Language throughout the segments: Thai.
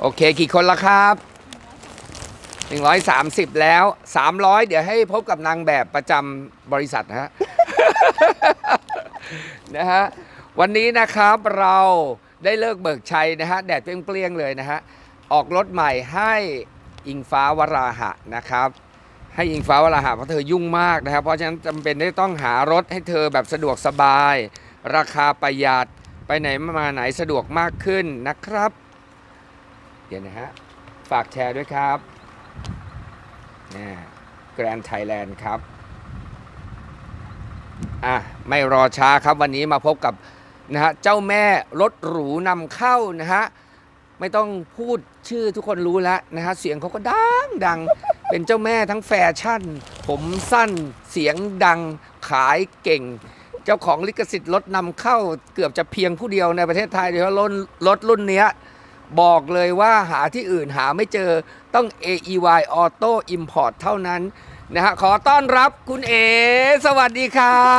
โอเคกี่คนละครับ 130 แล้ว 300 เดี๋ยวให้พบกับนางแบบประจำบริษัทนะฮะ นะฮะ วันนี้นะครับเราได้เลิกเบิกชัยนะฮะ แดดเปรี้ยงๆเลยนะฮะ ออกรถใหม่ให้อิงฟ้าวราหะนะครับ ให้อิงฟ้าวราหะเพราะเธอยุ่งมากนะครับ เพราะฉะนั้นจำเป็นที่ต้องหารถให้เธอแบบสะดวกสบาย ราคาประหยัดไปไหนมาไหนสะดวกมากขึ้นนะครับ เดี๋ยวนะฮะ ฝากแชร์ด้วยครับแกรนไทยแลนด์ครับ อะ ไม่รอช้าครับวันนี้มาพบกับนะฮะเจ้าแม่รถหรูนำเข้านะฮะ ไม่ต้องพูดชื่อทุกคนรู้แล้วนะฮะ เสียงเขาก็ดังดัง เป็นเจ้าแม่ทั้งแฟชั่น ผมสั้นเสียงดังขายเก่ง เจ้าของลิขสิทธิ์รถนำเข้าเกือบจะเพียงผู้เดียวในประเทศไทยเดี๋ยวารถรถรุ่นเนี้ย บอกเลยว่าหาที่อื่นหาไม่เจอต้อง AEY Auto Import เท่านั้นนะฮะขอต้อนรับคุณเอ สวัสดีครั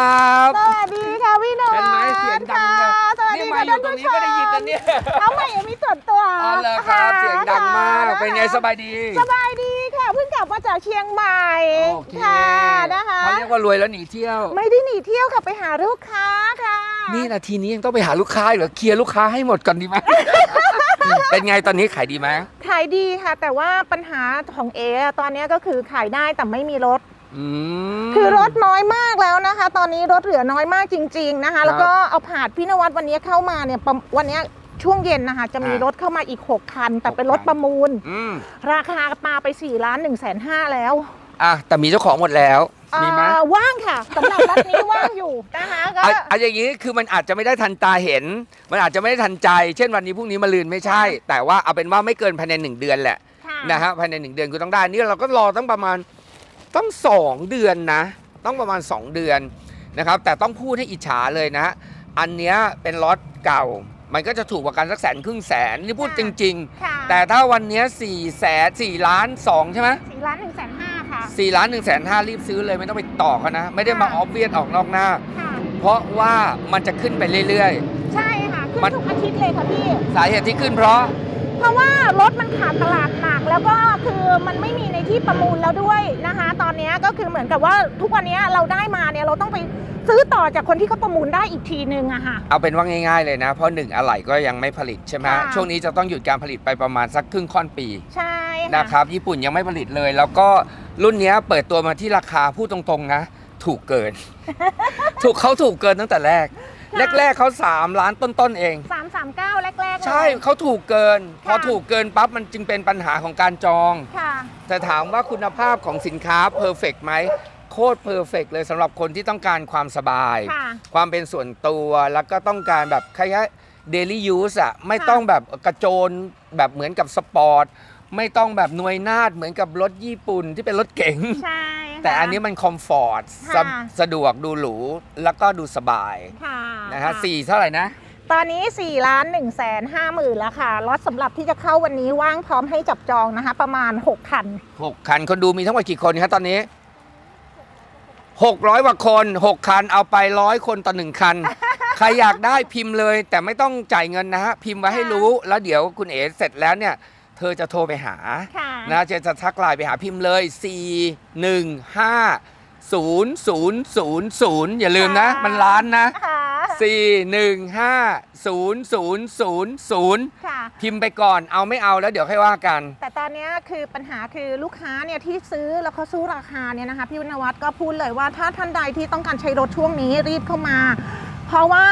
บสวัสดีค่ะพี่นวัเห็นไหมดเสียงดังค่ะเนี่ยสวัสนี่ดีมาค่ะอยู่ตรงนี้ก็ได้ยินนะเนี่ยเอาใหม่มีส่วนตัวอ๋อเหรอครับเสียงดังมากค่ะเป็นไงสบายดี สบายดีค่ะเพิ่งกลับมาจากเชียงใหม่โอเคค่ะนะคะเขาเรียกว่ารวยแล้วหนีเที่ยว ไม่ได้หนีเที่ยวค่ะไปหาลูกค้าค่ะ นี่นาทีนี้ยังต้องไปหาลูกค้าอีกเหรอเคลียร์ลูกค้าให้หมดก่อนดีไหม เป็นไงตอนนี้ขายดีไหมขายดีค่ะ แต่ว่าปัญหาของเออะตอนนี้ก็คือขายได้แต่ไม่มีรถอืมคือรถน้อยมากแล้วนะคะ ตอนนี้รถเหลือน้อยมากจริง ๆนะคะครับแล้วก็เอาผาดพี่นวัดวันนี้เข้ามาเนี่ยประวันนี้ช่วงเย็นนะคะ จะมีอ่ารถเข้ามาอีก 6 คัน แต่เป็นหกคันรถประมูลอืมราคาปาไป4ล้าน1แสนห้าแล้วอะแต่มีเจ้าของหมดแล้วมีไหมอ่าว่างค่ะสำหรับรถนี้ว่างอยู่นะคะก็ อะอะอย่างนี้คือมันอาจจะไม่ได้ทันตาเห็น มันอาจจะไม่ได้ทันใจ เช่นวันนี้พรุ่งนี้มาลืนไม่ใช่ แต่ว่าเอาเป็นว่าไม่เกินภายในหนึ่งเดือนแหละค่ะ นะฮะภายในหนึ่งเดือนคือต้องได้นี่เราก็รอตั้งประมาณต้องสองเดือนนะ ต้องประมาณ2เดือนนะครับแต่ต้องพูดให้อิจฉาเลยนะอันเนี้ยเป็นรถเก่า มันก็จะถูกกว่ากันสักแสนครึ่งแสนนี่พูดจริง ค่ะๆ แต่ถ้าวันเนี้สี่แสนสี่ล้านสองใช่ไหม สี่ล้าน1แสนห้า ค่ะสี่ล้านหนึ่งแสนห้ารีบซื้อเลยไม่ต้องไปต่อเขานะ ไม่ได้มาอค่ะอฟเวียนออกนอกหน้า ค่ะ เพราะว่ามันจะขึ้นไปเรื่อย ใช่ค่ะ ขึ้นมันทุกอาทิตย์เลยค่ะพี่ ๆ สาเหตุที่ขึ้นเพราะ เพราะว่ารถมันขาดตลาดหนักแล้วก็คื อมันไม่มีในที่ประมูลแล้วด้วยนะคะ ตอนนี้ก็คือเหมือนกับว่าทุกวันนี้เราได้มาเนี่ยเราต้องไปซื้อต่อจากคนที่เขาประมูลได้อีกทีนึงอะค่ะ เอาเป็นว่าง่ายๆเลยนะ เพราะหนึ่งอะไหล่ก็ยังไม่ผลิตใช่ไหมค่ะ ช่วงนี้จะต้องหยุดการผลิตไปประมาณสักครึ่งค่อนปีใช่ค่ะนะครับ ญี่ปุ่นยังไม่ผลิตเลย แล้วก็รุ่นเนี้ยเปิดตัวมาที่ราคาพูดตรงๆนะ ถูกเกิน ถูกเขาถูกเกินตั้งแต่แรก แรกๆเขา3ล้านต้นๆเองสามสามเก้าแรกๆเลย ใช่เขาถูกเกิน พอค่ะถูกเกินปั๊บมันจึงเป็นปัญหาของการจองค่ะแต่ถามว่าคุณภาพของสินค้าเพอร์เฟกไหมโคตรเพอร์เฟกเลยสำหรับคนที่ต้องการความสบาย ค่ะ ความเป็นส่วนตัวแล้วก็ต้องการแบบคล้ายๆ daily use อะไม่ค่ะต้องแบบกระโจนแบบเหมือนกับสปอร์ต ไม่ต้องแบบหน่วยนาดเหมือนกับรถญี่ปุ่นที่เป็นรถเก๋ง ใช่ค่ะ แต่อันนี้มันคอมฟอร์ตค่ะ สะดวกดูหรู แล้วก็ดูสบายค่ะนะฮะสี่เท่าไหร่นะ ตอนนี้4ล้าน1แสน5หมื่นแล้วค่ะรถสำหรับที่จะเข้าวันนี้ว่างพร้อมให้จับจองนะคะ ประมาณ 6 คัน 6 คัน คนดูมีทั้งหมดกี่คนครับตอนนี้ 600กว่าคน 6 คันเอาไปร้อยคนต่อหนึ่งคัน ใครอยากได้พิมพ์เลย แต่ไม่ต้องจ่ายเงินนะฮะพิมพ์ไว้ให้รู้ แล้วเดี๋ยวคุณเอ๋เสร็จแล้วเนี่ย เธอจะโทรไปหาค่ะนะจะจะทักไลน์ไปหาพิมพ์เลย 4 1 5 0 0 0 0 อย่าลืมนะค่ะมันล้านนะค่ะ4 1 5 0 0 0 0ค่ะพิมพ์ไปก่อนเอาไม่เอาแล้วเดี๋ยวค่อยว่ากัน แต่ตอนนี้คือปัญหาคือลูกค้าเนี่ยที่ซื้อแล้วเขาซื้อราคาเนี่ยนะคะ พี่วินวัฒน์ก็พูดเลยว่าถ้าท่านใดที่ต้องการใช้รถช่วงนี้รีบเข้ามา เพราะว่า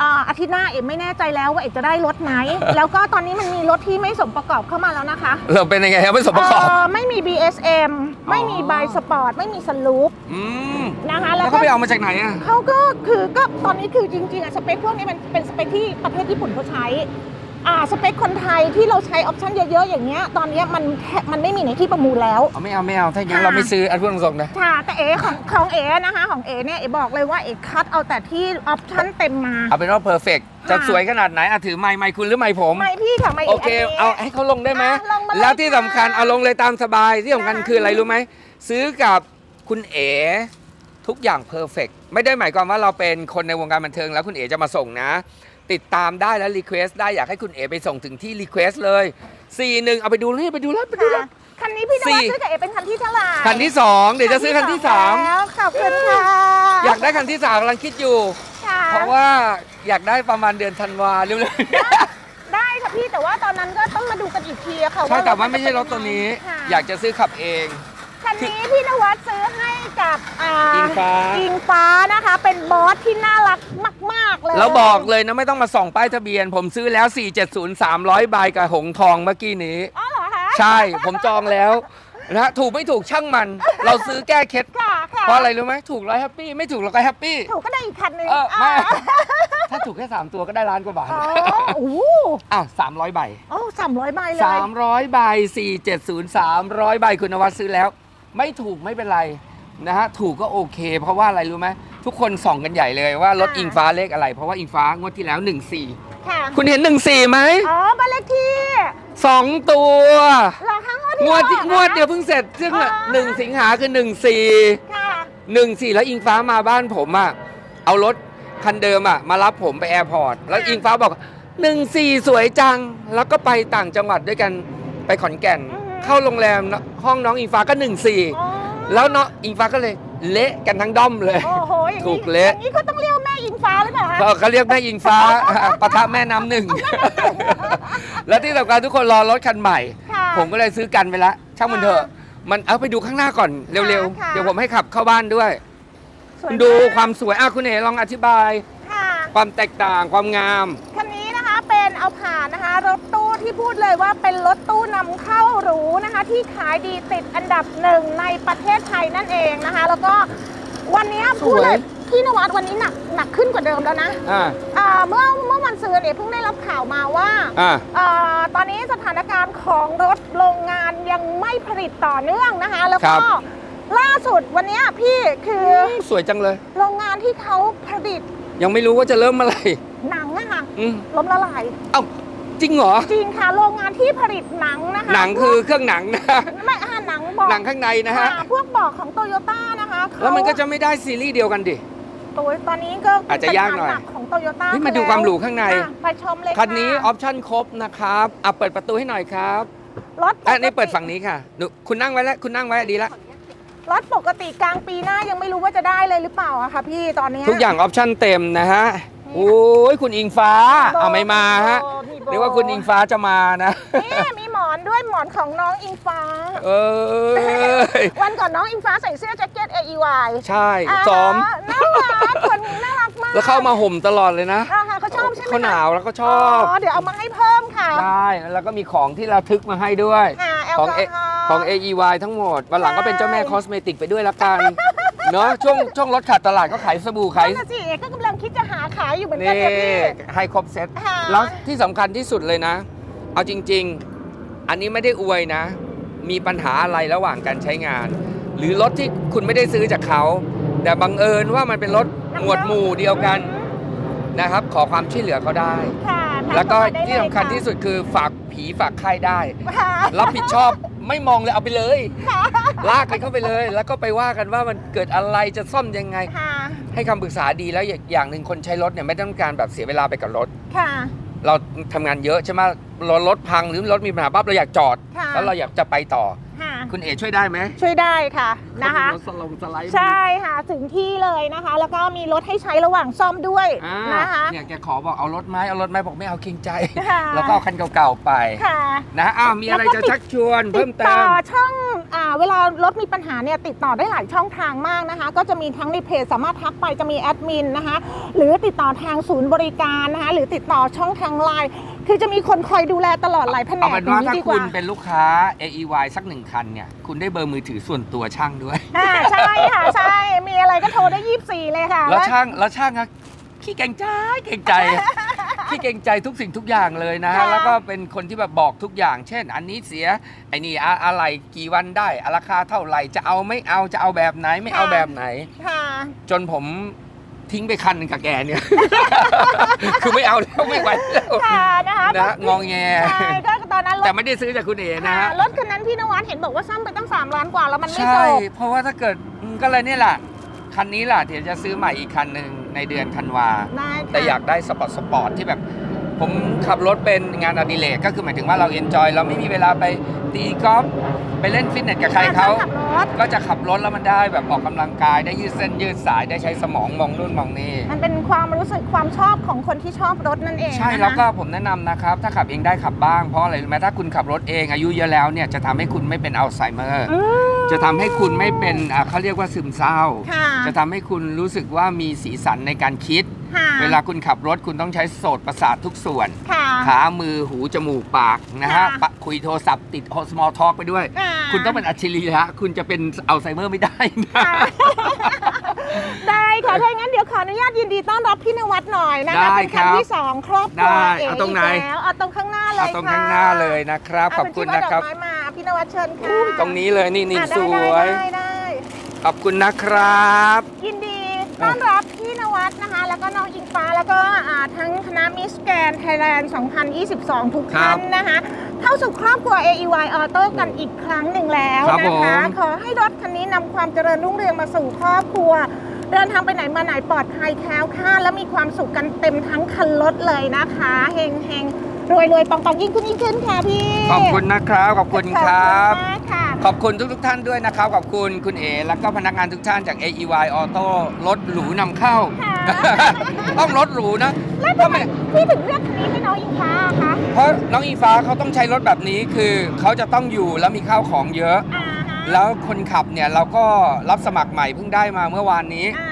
อ่าอาทิตย์หน้าเอ็มไม่แน่ใจแล้วว่าเอ็มจะได้รถไหม แล้วก็ตอนนี้มันมีรถที่ไม่สมประกอบเข้ามาแล้วนะคะเราเป็นยังไงครับไม่สมประกอบเอ่อไม่มี BSM ไม่มีอ๋อบายสปอร์ตไม่มีสลูปอืมนะคะแล้แล้ววเขาก็ไปเอามาจากไหนอะเขาก็คือก็ตอนนี้คือจริงๆอะสเปคพวกนี้มันเป็นสเปคที่ประเทศญี่ปุ่นเขาใช้ อ่าสเปคคนไทยที่เราใช้ออปชั่นเยอะๆ อย่างเงี้ยตอนเนี้ยมันแทบมันไม่มีในที่ประมูลแล้ว เอาไม่เอาไม่เอาถ้าอย่างนั้นค่ะเราไม่ซื้ออันพูดตรงๆนะ ค่ะแต่เอของของเอนะคะของเอเนี่ยเอบอกเลยว่าเอคัดเอาแต่ที่ออปชั่นเต็มมา เอาเป็นว่าเพอร์เฟกจะสวยขนาดไหนอะถือไม้ไม้คุณหรือไม้ผม ไม่พี่ค่ะไม่โอเค นนี้ เอาให้เขาลงได้ไหม อะลงมาเลยแล้วที่สำคัญค่ะเอาลงเลยตามสบายที่สำคัญค่ะคืออะไรรู้ไหม ซื้อกับคุณเอ๋ทุกอย่างเพอร์เฟกไม่ได้หมายความว่าเราเป็นคนในวงการบันเทิงแล้วคุณเอ๋จะมาส่งนะ ติดตามได้และรีเควสได้อยากให้คุณเอ๋ไปส่งถึงที่รีเควสเลยสี่หนึ่งเอาไปดูนี่ไปดูแล้วไปดูค่ะแล้วคันนี้พี่นสี่วัดซื้อกับเอเป็นคันที่เท่าไหร่คันที่สองเดี๋ยวจะซื้อคันที่สามแล้วขอบคุณค่ะอยากได้คันที่สามกำลังคิดอยู่ ค่ะเพราะว่าอยากได้ประมาณเดือนธันวาเร็วได้ค่ะพี่แต่ว่าตอนนั้นก็ต้องมาดูกันอีกทีอะค่ะๆใช่แต่ว่าไม่ใช่รถตัวนี้ค่ะอยากจะซื้อขับเอง คันนี้พี่นวัดซื้อให้ กับอ่าอิงฟ้า อิงฟ้านะคะ เป็นบอสที่น่ารักมาก ๆ เลย แล้วบอกเลยนะไม่ต้องมาส่องป้ายทะเบียน ผมซื้อแล้ว 470 300ใบกับหงทองเมื่อกี้นี้ อ๋อเหรอคะใช่ ผมจองแล้วนะถูกไม่ถูกช่างมัน เราซื้อแก้เคล็ดค่ะค่ะเพราะอะไรรู้ไหมถูกร้อยแฮปปี้ไม่ถูกเราก็แฮปปี้ ถูกก็ได้อีกคันหนึงเออไม่อ่าถ้าถูกแค่ 3 ตัวก็ได้ล้านกว่าบาทอ๋อโอ้โหอ้าวสามร้อยใบอ๋อสามร้อยใบเลยสามร้อยใบสี่เจ็ดศูนย์สามร้อยใบคุณนวัดซื้อแล้ว ไม่ถูกไม่เป็นไร นะฮะถูกก็โอเค เพราะว่าอะไรรู้ไหมทุกคนส่องกันใหญ่เลยว่ารถอิงฟ้าเลขอะไร เพราะว่าอิงฟ้างวดที่แล้ว 14 ค่ะ คุณเห็น 14ไหมอ๋อบ้านเลขที่สองตัวเหรอคะงงววดดที่ที่งวดเดียวเพิ่งเสร็จซึ่งอ๋อหนึ่งสิงหาคือ 14 ค่ะ14แล้วอิงฟ้ามาบ้านผมอะเอารถคันเดิมอะมารับผมไปแอร์พอร์ตแล้วอิงฟ้าบอก14สวยจัง แล้วก็ไปต่างจังหวัดด้วยกันไปขอนแก่นเข้าโรงแรมห้องน้องอิงฟ้าก็14อ๋อ แล้วเนาะอิงฟ้าก็เลยเละกันทั้งด้อมเลย โอ้โหอย่างนี้ถูกเละ อย่างนี้เขาต้องเรียกแม่อิงฟ้าหรือเปล่าคะก็เขาเรียกแม่อิงฟ้า ปะทะแม่น้ำหนึ่ง แล้วที่สำคัญทุกคนรอรถคันใหม่ ค่ะผมก็เลยซื้อกันไปละช่างมันเถอะ มันเอาไปดูข้างหน้าก่อนเร็วค่ะ ๆ เดี๋ยวผมให้ขับเข้าบ้านด้วย สวยดูมากความสวยอะคุณเอ๋ลองอธิบาย ค่ะความแตกต่างความงาม คันนี้นะคะ เป็นเอาผ่านนะคะ รถตู้ที่พูดเลยว่าเป็นรถตู้นำเข้าหรูนะคะ ที่ขายดีติดอันดับหนึ่งในประเทศไทยนั่นเองนะคะ แล้วก็วันนี้พูดเลยสวยพี่นวัดวันนี้หนักหนักขึ้นกว่าเดิมแล้วนะอ่าอ่าเมื่อเมื่อวันซื้อเนี่ยเพิ่งได้รับข่าวมาว่าอ่าอ่าตอนนี้สถานการณ์ของรถโรงงานยังไม่ผลิตต่อเนื่องนะคะ แล้วครัก็บล่าสุดวันนี้พี่คือสวยจังเลย โรงงานที่เขาผลิต ยังไม่รู้ว่าจะเริ่มเมื่อไหร่หนัง อะค่ะอืมล้มละลาย เอ้าจริงเหรอ จริงค่ะโรงงานที่ผลิตหนังนะคะหนังคือเครื่องหนังนะ ไม่อ่าหนังบอกหนังข้างในนะฮะ ค่พวกบอกของโตโยต้านะคะเขาแล้วมันก็จะไม่ได้ซีรีส์เดียวกันดิตัวตอนนี้ก็อาจจะยากหน่อย เป็ปัญของโตโยต้าเฮ้ยมาดูความหรูข้างใน ไปชมเลยคันนี้อค่ะอปชั่นครบนะครับอะเปิดประตูให้หน่อยครับรถอันนี้เปิดฝั่งนี้ค่ะหนูคุณนั่งไว้แล้วคุณนั่งไว้ดีแล้วรถปกติกลางปีหน้ายังไม่รู้ว่าจะได้เลยหรือเปล่าอะค่ะพี่ตอนเนี้ย ทุกอย่างออปชั่นเต็มนะฮะ โอ้ยคุณอิงฟ้าเอาไม่มาฮะมีโบเรียกว่าคุณอิงฟ้าจะมานะนี่มีหมอนด้วยหมอนของน้องอิงฟ้า เออวันก่อนน้องอิงฟ้าใส่เสื้อแจ็คเก็ต AEY ใช่าซ้อมน่ารักคนน่ารักมากแล้วเข้ามาห่มตลอดเลยนะอ่าค่ะเขาชอบใช่ไหมเขาหนาวแล้วก็ชอบอ๋อเดี๋ยวเอามาให้เพิ่มค่ะได้แล้วก็มีของที่ระทึกมาให้ด้วยค่ะแอลของกอเอฮอล์ของ AEY ทั้งหมดวันหลังก็เป็นเจ้าแม่ใช่คอสเมติกไปด้วยละกันเนาะช่วงช่วงรถขาดตลาดก็ขายสบู่ขายนั่นน่ะสิเอกก็กำลัง คิดจะหาขายอยู่เหมือนกันี่นเนี่ยพี่ ให้ครบเซ็ตค่ะ แล้วที่สำคัญที่สุดเลยนะ เอาจริง ๆ อันนี้ไม่ได้อวยนะ มีปัญหาอะไรระหว่างการใช้งาน หรือรถที่คุณไม่ได้ซื้อจากเขา แต่บังเอิญว่ามันเป็นรถหมวดหมู่เดียวกันนะครับ ขอความช่วยเหลือเขาได้ ค่ะทัแล้วก็เข้ามาได้ที่สำคัญเลยที่สุดคือฝากผี ฝากไข้ได้ค่ะรับผิดชอบไม่มองเลยเอาไปเลย ลากกันเข้าไปเลย แล้วก็ไปว่ากันว่ามันเกิดอะไรจะซ่อมยังไงค่ะให้คำปรึกษาดีแล้วอย่างอย่างหนึ่งคนใช้รถเนี่ยไม่ต้องการแบบเสียเวลาไปกับรถค่ะเราทำงานเยอะใช่ไหมรถรถพังหรือรถมีปัญหาปั๊บเราอยากจอดค่ะแล้วเราอยากจะไปต่อ ค่ะคุณเอช่วยได้ไหมช่วยได้ค่ะนะคะ รถสลงสไลด์ใช่ค่ะถึงที่เลยนะคะ แล้วก็มีรถให้ใช้ระหว่างซ่อมด้วยอ่านะคะเนี่ยแกขอบอกเอารถไหมเอารถไหมบอกไม่เอาเกรงใจ ค่ะแล้วก็เอาคันเก่าๆไปค่ะ นะอ้าวมีอะไรแล้วก็จะติด ชักชวนติเพิ่ดมเติต่อม ช่องอ่าเวลารถมีปัญหาเนี่ยติดต่อได้หลายช่องทางมากนะคะ ก็จะมีทั้งในเพจสามารถทักไปจะมีแอดมินนะคะ หรือติดต่อทางศูนย์บริการนะคะ หรือติดต่อช่องทางไลน์ คือจะมีคนคอยดูแลตลอดหลายแผนเอากเป็นว่านี้ถ้าดีกคุว่าณเป็นลูกค้า AEY สักหนึ่งคันเนี่ย คุณได้เบอร์มือถือส่วนตัวช่างด้วย อ่าใช่ค่ะใช่ มีอะไรก็โทรได้ 24 เลยค่ะแล้วช่างแล้วช่างอะขี้เก่งใจเก่งใจ ขี้เก่งใจทุกสิ่งทุกอย่างเลยนะฮะค่ะแล้วก็เป็นคนที่แบบบอกทุกอย่าง เช่น อันนี้เสียไอ้นี่อะอะไรกี่วันได้อะราคาเท่าไหร่จะเอาไม่เอาจะเอาแบบไหนไม่เอาแบบไหน ค่ะ จนผม ทิ้งไปคันหนึงกับแกเนี่ย คือไม่เอาแล้วไม่ไหวแล้วค่ะนะคะนะฮะงองแงใช่ก็ตอนนั้นรแต่ถไม่ได้ซื้อจากคุณเอนะค่ะฮะรถคันนั้นพี่นวัดเห็นบอกว่าซ่อมไปตั้ง3ล้านกว่าแล้วมันไม่ใช่จบเพราะว่าถ้าเกิดอืมก็เลยเนี่ยแหละคันนี้แหละเดี๋ยวจะซื้อใหม่อีกคันหนึ่งในเดือนธันวา ได้ค่ะแต่อยากได้สปอร์ตสปอร์ตที่แบบ ผมขับรถเป็นงานอดิเรกก็คือหมายถึงว่าเราเอนจอยเราไม่มีเวลาไปตีกอล์ฟไปเล่นฟิตเนสกับใครเขาขับรถก็จะขับรถแล้วมันได้แบบออกกำลังกายได้ยืดเส้นยืดสายได้ใช้สมองมองนู่นมองนี่มันเป็นความรู้สึกความชอบของคนที่ชอบรถนั่นเองใช่นะคะแล้วก็ผมแนะนำนะครับ ถ้าขับเองได้ขับบ้างเพราะอะไรรู้ไหมถ้าคุณขับรถเองอายุเยอะแล้วเนี่ยจะทำให้คุณไม่เป็นอัลไซเมอร์อืมจะทำให้คุณไม่เป็นอ่าเขาเรียกว่าซึมเศร้าค่ะจะทำให้คุณรู้สึกว่ามีสีสันในการคิด ค่ะ เวลาคุณขับรถคุณต้องใช้โสตประสาททุกส่วน ค่ะ ขามือหูจมูกปากนะฮะค่ะปะคุยโทรศัพท์ติด small talk ไปด้วยอ่าคุณต้องเป็นอัจฉริยะคุณจะเป็นอัลไซเมอร์ไม่ได้นะค่ะได้ค่ะถ้าอย่างนั้นเดี๋ยวขออนุญาตยินดีต้อนรับพี่นวัดหน่อยนะคะได้เป็นครัคันบที่สองครอบครัวได้เอ๋เอาตรงไหน กแล้วเอาตรงข้างหน้าเลยเอาตรงค่ะข้างหน้าเลยนะครับ ขอบคุณนะครับ เาเป็นที่ว่าดอกไม้มาพี่นวัดเชิญค่ะอุ้ยตรงนี้เลยนี่นี่อะสได้วย ได้ได้ขอบคุณนะครับ ยินดี ต้อนรับพี่นวัดนะคะ แล้วก็น้องอิงฟ้าแล้วก็อ่าทั้งคณะมิสแกนไทยแลนด์ 2022 ทุกท่านนะคะ เข้าสู่ครอบครัว AEY Auto กันอีกครั้งหนึ่งแล้วครับนะผมคะขอให้รถคันนี้นำความเจริญรุ่งเรืองมาสู่ครอบครัว เดินทางไปไหนมาไหนปลอดภัยแคล้วคลาดและมีความสุขกันเต็มทั้งคันรถเลยนะคะเฮงเฮงรวยรวยปังปังยิ่งขึ้นยิ่งขึ้นค่ะพี่ขอบคุณนะครับ ขอบคุณครับ ขอบคุณมากค่ะ ขอบคุณทุกทท่านด้วยนะครับ ขอบคุณคุณเอแล้วก็พนักงานทุกท่านจาก AEY Auto รถหรูนำเข้าค่ะต้องรถหรูนะแล้วทำทำไมไมพี่ถึงเลือกคันนี้ให้น้องอิงฟ้าอะคะ เพราะน้องอีฟ้าเขาต้องใช้รถแบบนี้คือเขาจะต้องอยู่แล้วมีข้าวของเยอะอ่าฮะแล้วคนขับเนี่ยเราก็รับสมัครใหม่เพิ่งได้มาเมื่อวานนี้ อ่าฮะ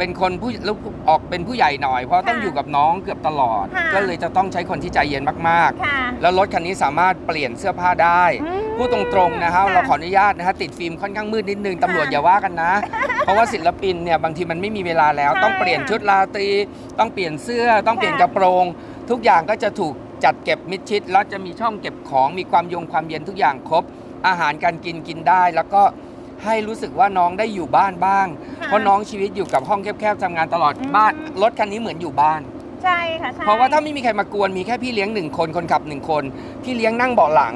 เป็นคนผู้ลูกออกเป็นผู้ใหญ่หน่อย เพราะต้องค่ะอยู่กับน้องเกือบตลอด ค่ะก็เลยจะต้องใช้คนที่ใจเย็นมากค่ะๆ แล้วรถคันนี้สามารถเปลี่ยนเสื้อผ้าได้ อืมพูดตรงๆนะครับค่ะเราขออนุญาตนะฮะติดฟิล์มค่อนข้างมืดนิดนึงตำรวจค่ะอย่าว่ากันนะ เพราะว่าศิลปินเนี่ยบางทีมันไม่มีเวลาแล้วใช่ต้องเปลี่ยนชุดราตรี ต้องเปลี่ยนเสื้อ ต้องเปลี่ยนค่ะกระโปรง ทุกอย่างก็จะถูกจัดเก็บมิดชิดแล้วจะมีช่องเก็บของมีความยงความเย็นทุกอย่างครบ อาหารการกินกินได้ แล้วก็ ให้รู้สึกว่าน้องได้อยู่บ้านบ้างค่ะเพราะน้องชีวิตอยู่กับห้องแคบๆทำงานตลอดอืมบ้านรถคันนี้เหมือนอยู่บ้าน ใช่ค่ะใช่เพราะว่าถ้าไม่มีใครมากวนมีแค่พี่เลี้ยงหนึ่งคนคนขับหนึ่งคนพี่เลี้ยงนั่งเบาะหลัง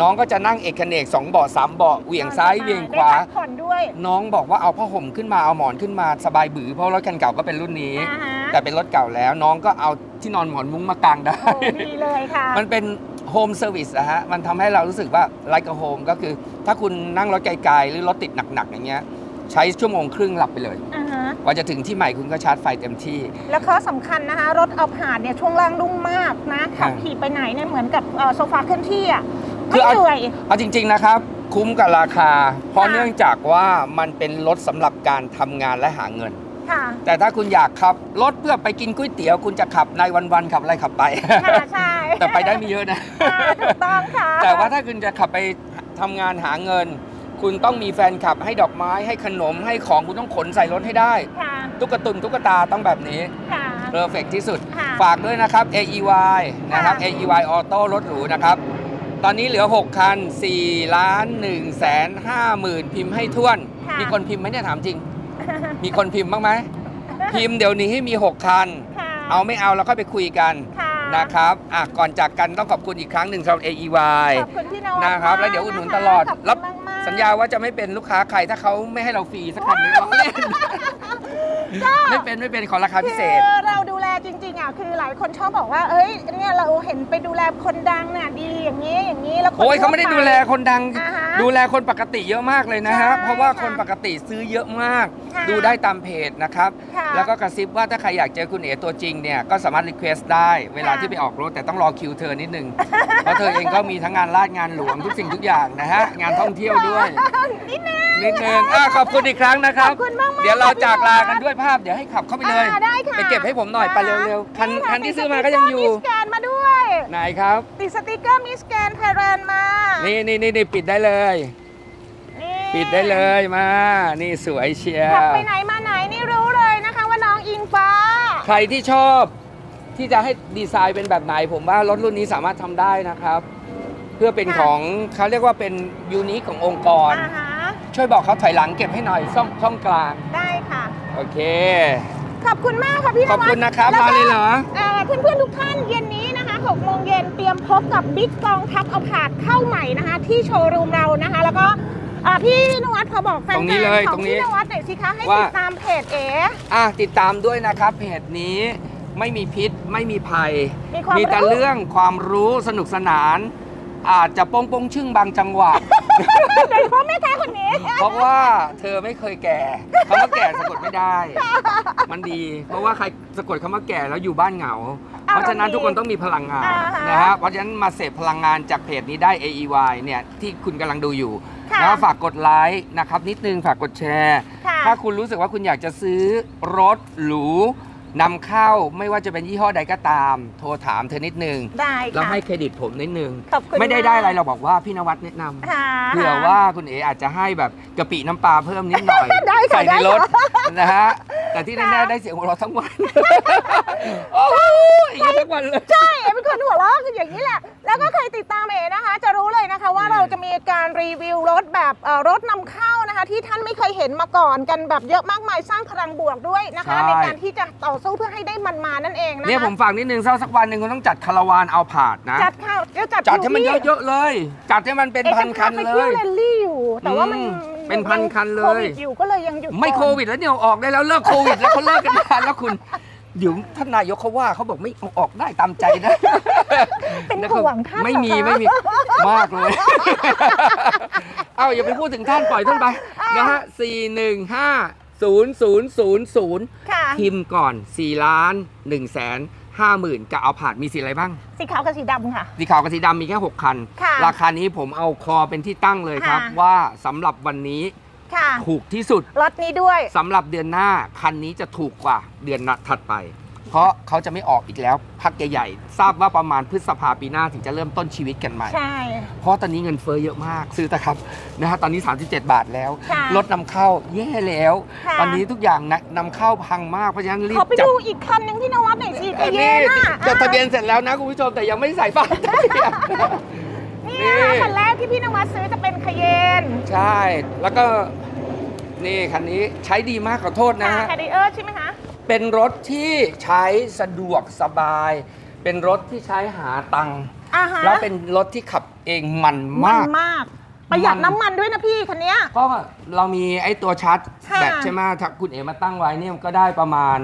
น้องก็จะนั่งเอกเนกสองเบาะสามเบาะเหวี่ยงซ้ายเหวี่ยงขวาได้พักผ่อนด้วย น้องบอกว่าเอาผ้าห่มขึ้นมาเอาหมอนขึ้นมาสบายบือเพราะรถคันเก่าก็เป็นรุ่นนี้ อ่าฮะ แต่เป็นรถเก่าแล้วน้องก็เอาที่นอนหมอนมุ้งมากางได้ โอ้ดีเลยค่ะ มันเป็น โฮมเซอร์วิสนะฮะมันทำให้เรารู้สึกว่าไลค์กับโฮมก็คือ ถ้าคุณนั่งรถไกลๆ หรือรถติดหนักๆ อย่างเงี้ยใช้ชั่วโมงครึ่งหลับไปเลยอ่าฮะ กว่าจะถึงที่ใหม่คุณก็ชาร์จไฟเต็มที่ แล้วข้อสำคัญนะคะ รถเอาผ่านเนี่ยช่วงล่างนุ่มมากนะขับค่ะขี่ไปไหนเนี่ยเหมือนกับเอ่อโซฟาเคลื่อนที่อะคืไม่อเอา เหนื่อย เอาจริง ๆ นะครับ คุ้มกับราคา เพราะค่ะ เนื่องจากว่ามันเป็นรถสำหรับการทำงานและหาเงิน ค่ะแต่ถ้าคุณอยากขับรถเพื่อไปกินก๋วยเตี๋ยว คุณจะขับในวันๆขับอะไรขับไป ค่ะใช่ แต่ไปได้ไม่เยอะนะค่ะถูกต้องค่ะ แต่ว่าถ้าคุณจะขับไปทำงานหาเงิน คุณต้องมีแฟนคลับให้ดอกไม้ให้ขนมให้ของคุณต้องขนใส่รถให้ได้ค่ะตุ๊กตุนตุ๊กตาต้องแบบนี้ค่ะเพอร์เฟกที่สุดค่ะฝากด้วยนะครับ AEY นะครับค่ะ AEY Auto รถหรูนะครับ ตอนนี้เหลือ 6 คัน4ล้าน1แสน5หมื่นพิมพ์ให้ท่วนค่ะมีคนพิมพ์ไหมเนี่ยถามจริง มีคนพิมพ์บ้างไหม พิมพ์เดี๋ยวนี้ให้มี 6 คันค่ะเอาไม่เอาเราก็ไปคุยกันค่ะ นะครับอะก่อนจากกันต้องขอบคุณอีกครั้งหนึ่งสำหรับ AEY ขอบคุณพี่นวัดนะครับมากแล้วเดี๋ยวอุดหนุนตลอดขบคุณรับมากๆ สัญญาว่าจะไม่เป็นลูกค้าใครถ้าเขาไม่ให้เราฟรีสักคันหนึงเล่นไม่เป็นไม่เป็นขอราคาพิเศษ คือเราดูแลจริงๆอะคือหลายคนชอบบอกว่า เอ้ยเนี่ยเราเห็นไปดูแลคนดังน่ะดีอย่างนี้อย่างนี้แล้วคนโอ้ยเขาไม่ได้ทั่วป ดูแลคนดัง อ่าฮะดูแลคนปกติเยอะมากเลยนะฮะใช่เพราะว่าค่ะคนปกติซื้อเยอะมาก ค่ะดูได้ตามเพจนะครับ ค่ะแล้วก็กระซิบว่าถ้าใครอยากเจอคุณเอ๋ตัวจริงเนี่ยก็สามารถรีเควสได้ เวลาค่ะ ที่ไปออกรถแต่ต้องรอคิวเธอนิดนึง เพราะเธอเองก็มีทั้งงานราชงานหลวงทุกสิ่งทุกอย่างนะฮะงานท่องเที่ยวด้วยนิดนึงนิดนึงอะขอบคุณอีกครั้งนะครับ ขอบคุณมากๆเดี๋ยวเราค่ะพี่จากลาโน้ตกันด้วยภาพ เดี๋ยวให้ขับเข้าไปเลยอ่าได้ค่ะไปเก็บให้ผมหน่อยไปเร็วๆคันค่ะคันที่ซื้อมาก็ยังอยู่ ติดสติ๊กเกอร์มิสแกนมาด้วย ไหนครับ ติดสติกเกอร์มิสแกนไทยแลนด์มา นี่นี่นี่นี่ปิดได้เลย นี่ปิดได้เลยมา นี่สวยเชียขับวไปไหนมาไหนนี่รู้เลยนะคะว่าน้องอิงฟ้า ใครที่ชอบที่จะให้ดีไซน์เป็นแบบไหนผมว่ารถรุ่นนี้สามารถทำได้นะครับเพื่อเป็นค่ะของเขาเรียกว่าเป็นยูนิคขององค์กร อ่าฮะช่วยบอกเขาถอยหลังเก็บให้หน่อยช่องช่องกลาง ได้ค่ะ โอเค ขอบคุณมากค่ะพี่นขวัอบดคุณนะครับแวก็มาเลยเหรออ่าเพื่อนๆทุกท่านเย็นนี้นะคะ6โมงเย็นเตรียมพบกับบิ๊กกองทัพเอาผาดเข้าใหม่นะคะ ที่โชว์รูมเรานะคะ แล้วก็อ่าพี่นวัดขอบอกแฟนตรงนี้เลยๆขอตรงงนี้พี่นวัดหน่อยสิคะให้ว่า ติดตามเพจเอ๋อะติดตามด้วยนะครับเพจนี้ไม่มีพิษไม่มีภัย มีความแต่รู้ เรื่องความรู้สนุกสนาน อาจจะโป้งโป้งชึ่งบางจังหวะ โดยเฉพาะแม่ค้าคนนี้ เพราะว่าเธอไม่เคยแก่คำว่าแก่สะกดไม่ได้ มันดี เพราะว่าใครสะกดคำว่าแก่แล้วอยู่บ้านเหงา เพราะฉะนั้นทุกคนต้องมีพลังงานอ่าฮะนะฮะเพราะฉะนั้นมาเสพพลังงานจากเพจนี้ได้ AEY เนี่ยที่คุณกำลังดูอยู่ค่ะนะฝากกดไลค์นะครับนิดนึงฝากกดแชร์ค่ะถ้าคุณรู้สึกว่าคุณอยากจะซื้อรถหรู นำเข้าไม่ว่าจะเป็นยี่ห้อใดก็ตาม โทรถามเธอนิดนึง ได้แล้วค่ะให้เครดิตผมนิดนึง ขอบคุณไม่ได้มากได้อะไรเราบอกว่าพี่นวัดแนะนำค่ะเผื่อว่าคุณเอ๋อาจจะให้แบบกะปิน้ำปลาเพิ่มนิดหน่อย ได้ค่ะใส่ในได้รถค่ะนะฮะ แต่ที่แน่ๆได้เสียงหัวเราะทั้งวัน โอ้ยอย่างนี้ทั้งวันเลย ใช่เอ๋เป็นคนหัวเราะคืออย่างนี้แหละ แล้วก็เคยติดตามเอ๋นะคะ จะรู้เลยนะคะว่าอืม เราจะมีการรีวิวรถแบบเอ่อรถนำเข้านะคะ ที่ท่านไม่เคยเห็นมาก่อนกันแบบเยอะมากมายสร้างพลังบวกด้วยนะคะ ในการที่จะต่อสู้เพื่อให้ได้มันมานั่นเองนะคะเนี่ยผมฝากนิดนึงสักสักวันหนึ่งคุณต้องจัดคาราวานเอาผาดนะ จัดข่าวเดี๋ยวจัดจัดให้มันยู่ที่เยอะๆเลย จัดให้มันเป็นเอ๋พันจะคัพานไปเลเที่ยวยเรลลี่อยู่ แต่ว่ามันอืมเป็นพันคันเลยโควิดอยู่ก็เลยยังหยุดไม่ก่อนโควิดแล้วเนี่ยเอาออกได้แล้วเลิกโควิดแล้วเขาเลิกกันนานแล้วคุณเดี๋ยวท่านนายกเขาว่าเขาบอกไม่เอาออกได้ตามใจนะ เป็นนะครับห่วงท่านไม่มีเหรอคะไม่มีมากเลย เอาอย่าไปพูดถึงท่านปล่อยท่านไปนะฮะสี่หนึ่งห้า ศูนย์ศูนย์ศูนย์ศูนย์ค่ะ พิมพ์ก่อน 4 ล้าน1แสนห้าหมื่นกับเอาผาดมีสีอะไรบ้าง สีขาวกับสีดำค่ะ สีขาวกับสีดำมีแค่ 6 คัน ค่ะราคานี้ผมเอาคอเป็นที่ตั้งเลยครับ ค่ะ ว่าสำหรับวันนี้ค่ะถูกที่สุดรถนี้ด้วย สำหรับเดือนหน้าคันนี้จะถูกกว่าเดือนถัดไป เพราะเขาจะไม่ออกอีกแล้วพักใหญ่ๆทราบว่าประมาณพฤษภาปีหน้าถึงจะเริ่มต้นชีวิตกันใหม่ ใช่ เพราะตอนนี้เงินเฟ้อเยอะมากซื้อแต่ครับนะฮะตอนนี้ 37 บาทแล้วค่ะรถนำเข้าแย่แล้ว ค่ะ ตอนนี้ทุกอย่างนะนำเข้าพังมากเพราะฉะนั้นรีขบอไปจัดดูอีกคันหนึ่งที่นวัดหน่อยสิอันเยนี้นอะจดทะเบียนเสร็จแล้วนะคุณผู้ชมแต่ยังไม่ได้ใส่ป้ายทะเบียนนี่นี่นะคะคันแรกที่พี่นวัดซื้อจะเป็นคาเยนใช่แล้วก็นี่คันนี้ใช้ดีมากขอโทษนะค่ะฮะ แคดิเออร์ใช่ไหมคะ เป็นรถที่ใช้สะดวกสบาย เป็นรถที่ใช้หาตังค์อ่าฮะแล้วเป็นรถที่ขับเองมันมัมานกมาก ประหยัดมันน้ำมันด้วยนะพี่คันเนี้ย ก็เรามีไอ้ตัวชาร์จค่ะแบตใช่ไหมถ้าคุณเอ๋มาตั้งไว้เนี่ยก็ได้ประมาณ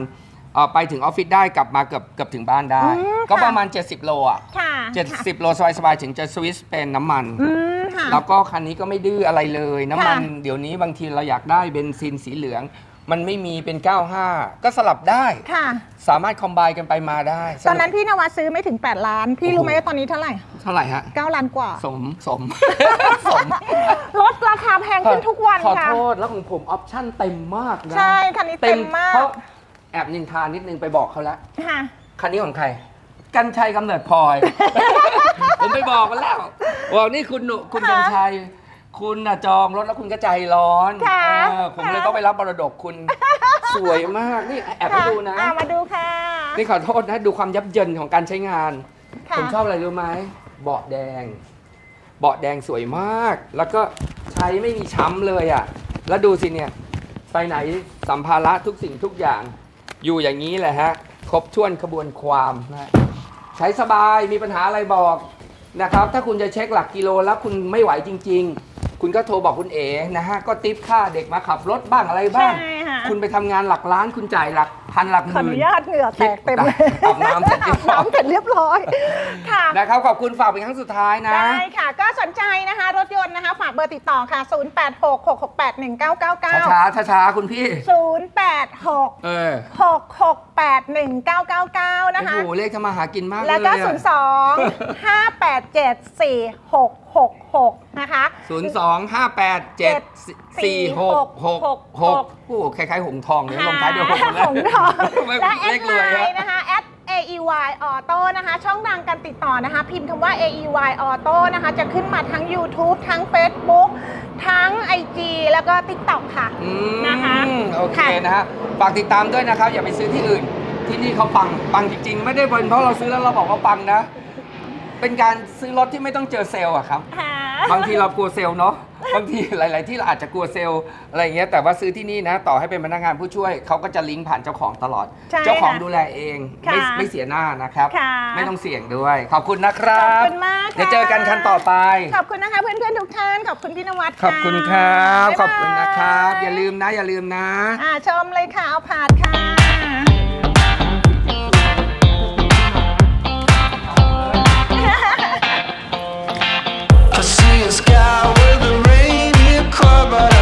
เอ่อไปถึงออฟฟิศได้กลับมาเกือบเกือบถึงบ้านได้ อืมก็ค่ะ ประมาณ 70 โลอะค่ะ70 โลสบายๆถึงจะสวิสเป็นน้ำมัน อืมค่ะ แล้วก็คันนี้ก็ไม่ดื้ออะไรเลย น้ำมัน ค่ะ เดี๋ยวนี้บางทีเราอยากได้เบนซินสีเหลือง มันไม่มีเป็น 95 ก็สลับได้ ค่ะ สามารถคอมไบกันไปมาได้ตอนนั้นพี่นวัดซื้อไม่ถึง 8 ล้าน พี่รู้ไหมว่าตอนนี้เท่าไหร่ เท่าไหร่ฮะ 9 ล้านกว่า สม สม สมรถราคาแพงขึ้นทุกวันขอค่ะ โทษแล้วของผมออปชั่นเต็มมากนะใช่คันนี้เต็มมาก เพราะแอบนินทานิดนึงไปบอกเขาแล้ว ค่ะ คันนี้ของใคร กันชัยกำเนิดพลอย ผมไปบอกมันแล้วบอกนี่คุณหนุคุณค่ะ กันชัย คุณน่ะจองรถแล้วคุณก็ใจร้อนค่ะเออผมเลยค่ะต้องไปรับบรดกคุณ สวยมากนี่แอบให้ดูนะ อ่มาดูค่ะนี่ขอโทษนะ ดูความยับเยินของการใช้งาน ค่ะผมชอบอะไรรู้ไหมเบาะแดง เบาะแดงสวยมาก แล้วก็ใช้ไม่มีช้ำเลยอะ่ะ แล้วดูสิเนี่ย ไปไหนสัมภาระทุกสิ่งทุกอย่าง อยู่อย่างนี้แหละฮะ ครบถ้วนขบวนความนะใช้สบายมีปัญหาอะไรบอกนะครับ ถ้าคุณจะเช็คหลักกิโลแล้วคุณไม่ไหวจริงๆ คุณก็โทรบอกคุณเอ๋นะฮะก็ติปค่าเด็กมาขับรถบ้างอะไรบ้าง ใช่ค่ะ คุณไปทำงานหลักล้านคุณจ่ายหลักพันหลักหขออมื่นุน ญาตเหงื่อแตกเต็มเลยอาบน้ำเสร็จเรียบร้อยน้ำเสร็จเรียบร้อย ค่ะ นะครับขอบคุณฝากเป็นครั้งสุดท้ายนะ ได้ค่ะ ก็สนใจนะคะ รถยนต์นะคะ ฝากเบอร์ติดต่อค่ะ 0866681999 ช้าช้าๆช้าๆคุณพี่ 086 เออ 6681999 นะโอ้คะโหเลขทำมาหากินมากเลยแล้วก็ อะ 02 587 4666 นะคะ ศูนย์สองห้าแปดเจ็ดสี่หกหกหกโอ้โหคล้ายๆหงทองเนี่ยลงท้ายเดียวหกหมดแล้วหงทองและแอเลดขรไลวยฮะ น์นะคะแอด AEY Auto นะคะ ช่องทางการติดต่อนะคะ พิมพ์คำว่า AEY Auto นะคะ จะขึ้นมาทั้ง YouTube ทั้ง Facebook ทั้ง IG แล้วก็ TikTok ค่ะ อืมนะคะโอเคค่ะนะฮะฝากติดตามด้วยนะครับ อย่าไปซื้อที่อื่น ที่นี่เขาปังปังจริงๆ ไม่ได้เป็นเพราะเราซื้อแล้วเราบอกว่าปังนะ เป็นการซื้อรถที่ไม่ต้องเจอเซลล์อะครับค่ะบางทีเรากลัวเซลล์เนาะ บางทีหลาย ๆ ที่เราอาจจะกลัวเซลล์อะไรอย่างเงี้ย แต่ว่าซื้อที่นี่นะ ต่อให้เป็นพนักงานผู้ช่วย เขาก็จะลิงก์ผ่านเจ้าของตลอด ใช่เจ้าของค่ะดูแลเอง ค่ะไม่ไม่เสียหน้านะครับ ค่ะไม่ต้องเสี่ยงด้วย ขอบคุณนะครัขอบบคุณมากค่ะ เดี๋ยวเจอกันคันต่อไป ขอบคุณนะคะเพื่อนๆทุกท่านขอบคุณพี่นวัดขอบคุณครับบ๊ายบายขอบคุณนะครับ อย่าลืมนะ อย่าลืมนะ อ่าชมเลยค่ะเอาผาดค่ะ sky with a rain club.